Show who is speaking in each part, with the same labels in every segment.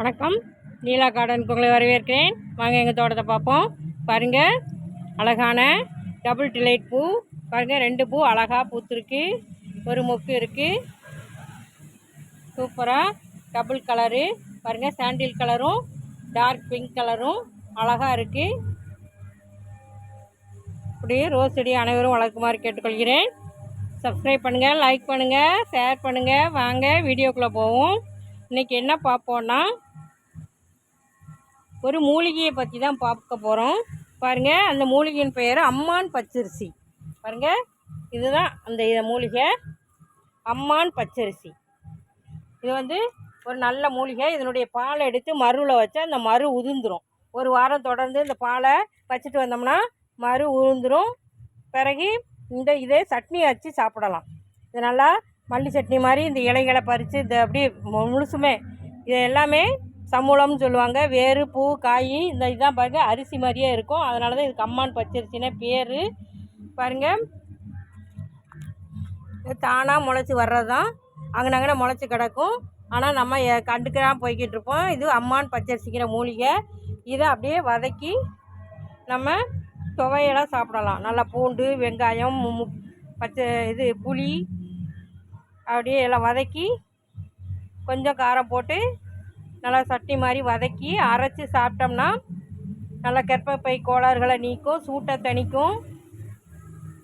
Speaker 1: வணக்கம். நீலா கார்டனுக்கு உங்களை வரவேற்கிறேன். வாங்க எங்கள் தோட்டத்தை பார்ப்போம். பாருங்கள் அழகான டபுள் டிலைட் பூ. பாருங்கள் ரெண்டு பூ அழகாக பூத்துருக்கு. ஒரு மொக்கு இருக்குது சூப்பராக டபுள் கலரு பாருங்கள் சாண்டில் கலரும் டார்க் பிங்க் கலரும் அழகாக இருக்குது இப்படி ரோஸ் செடி அனைவரும் வளர்க்குமாறு கேட்டுக்கொள்கிறேன். சப்ஸ்கிரைப் பண்ணுங்கள் லைக் பண்ணுங்கள் ஷேர் பண்ணுங்கள் வாங்க வீடியோக்குள்ளே போவோம். இன்றைக்கி என்ன பார்ப்போன்னா ஒரு மூலிகையை பற்றி தான் பார்க்க போகிறோம் பாருங்கள் அந்த மூலிகையின் பெயர் அம்மான் பச்சரிசி. பாருங்கள் இதுதான் அந்த இதை மூலிகை. அம்மான் பச்சரிசி. இது வந்து ஒரு நல்ல மூலிகை. இதனுடைய பாலை எடுத்து மருவில் வச்சா அந்த மரு உதிர்ந்துடும் ஒரு வாரம் தொடர்ந்து இந்த பாலை வச்சுட்டு வந்தோம்னா மறு உதிர்ந்துடும் பிறகு இந்த இதே சட்னி வச்சு சாப்பிடலாம். இது நல்லா மல்லி சட்னி மாதிரி இந்த இலைகளை பறித்து இந்த அப்படியே முழுசுமே இது எல்லாமே சமூலம்னு சொல்லுவாங்க. வேறு பூ காய் இந்த இதுதான் பாருங்க. அரிசி மாதிரியே இருக்கும். அதனால தான் இதுக்கு அம்மான் பச்சரிசினா பேர். பாருங்கள் தானாக முளைச்சி வர்றது தான் அங்கனங்கன முளைச்சி கிடக்கும். ஆனால் நம்ம எ- போய்கிட்டு இருப்போம். இது அம்மான் பச்சரிசிக்கிற மூலிகை. இதை அப்படியே வதக்கி நம்ம துவையெல்லாம் சாப்பிடலாம். நல்லா பூண்டு வெங்காயம் பச்சை இது புளி அப்படியே எல்லாம் வதக்கி கொஞ்சம் காரம் போட்டு நல்லா சட்னி மாதிரி வதக்கி அரைச்சி சாப்பிட்டோம்னா நல்லா கற்பப்பை கோளாறுகளை நீக்கும் சூட்டை தணிக்கும்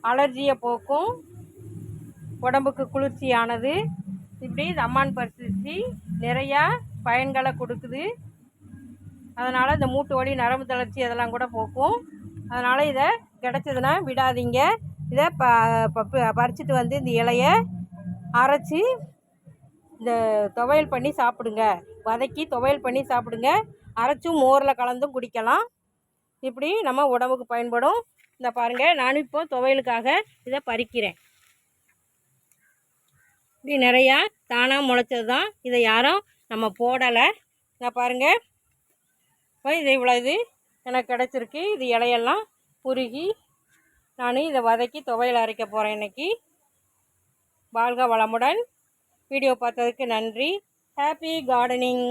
Speaker 1: அலர்ஜியை போக்கும் உடம்புக்கு குளிர்ச்சியானது. இப்படி இந்த அம்மான் பரிசு நிறையா பயன்களை கொடுக்குது. அதனால் இந்த மூட்டு வலி நரம்பு தளர்ச்சி அதெல்லாம் கூட போக்கும். அதனால் இதை கிடச்சதுன்னா விடாதீங்க. இதை ப ப- பறிச்சிட்டு வந்து இந்த இலையை அரைச்சி இந்த துவையல் பண்ணி சாப்பிடுங்க. வதக்கி துவையல் பண்ணி சாப்பிடுங்க. அரைச்சும் மோரில் கலந்தும் குடிக்கலாம். இப்படி நம்ம உடம்புக்கு பயன்படும். இந்த பாருங்கள் நானும் இப்போ துவையலுக்காக இதை பறிக்கிறேன். இப்படி நிறையா தானாக முளைச்சது தான் இதை யாரும் நம்ம போடலை. இந்த பாருங்கள் இப்போ இது இவ்வளோ இது எனக்கு கிடச்சிருக்கு. இது இலையெல்லாம் குறுகி நான் இதை வதக்கி துவையல் அரைக்க போகிறேன் இன்றைக்கி வாழ்க வளமுடன். வீடியோ பார்த்ததுக்கு நன்றி. Happy gardening